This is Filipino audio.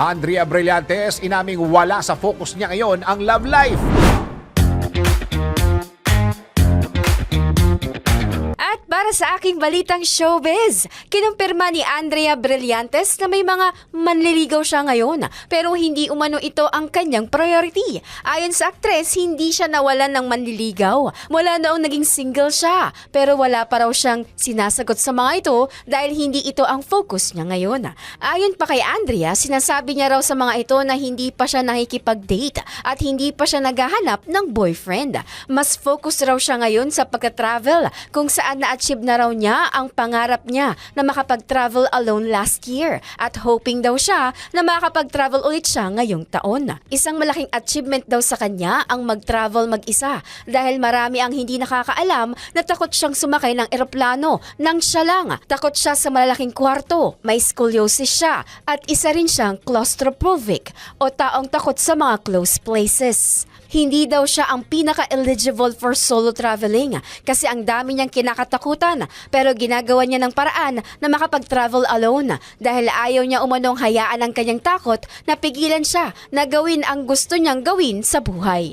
Andrea Brillantes inaming wala sa focus niya ngayon ang love life. Para sa aking balitang showbiz, kinumpirma ni Andrea Brillantes na may mga manliligaw siya ngayon pero hindi umano ito ang kanyang priority. Ayon sa aktres, hindi siya nawalan ng manliligaw mula noong naging single siya pero wala pa raw siyang sinasagot sa mga ito dahil hindi ito ang focus niya ngayon. Ayon pa kay Andrea, sinasabi niya raw sa mga ito na hindi pa siya nakikipag-date at hindi pa siya naghahanap ng boyfriend. Mas focus raw siya ngayon sa pagka-travel kung saan na-achieve na raw niya ang pangarap niya na makapag-travel alone last year at hoping daw siya na makapag-travel ulit siya ngayong taon. Isang malaking achievement daw sa kanya ang mag-travel mag-isa dahil marami ang hindi nakakaalam na takot siyang sumakay ng eroplano nang siya lang. Takot siya sa malalaking kwarto, may scoliosis siya at isa rin siyang claustrophobic o taong takot sa mga close places. Hindi daw siya ang pinaka-eligible for solo traveling kasi ang dami niyang kinakatakutan pero ginagawa niya ng paraan na makapag-travel alone dahil ayaw niya umanong hayaan ang kanyang takot na pigilan siya na gawin ang gusto niyang gawin sa buhay.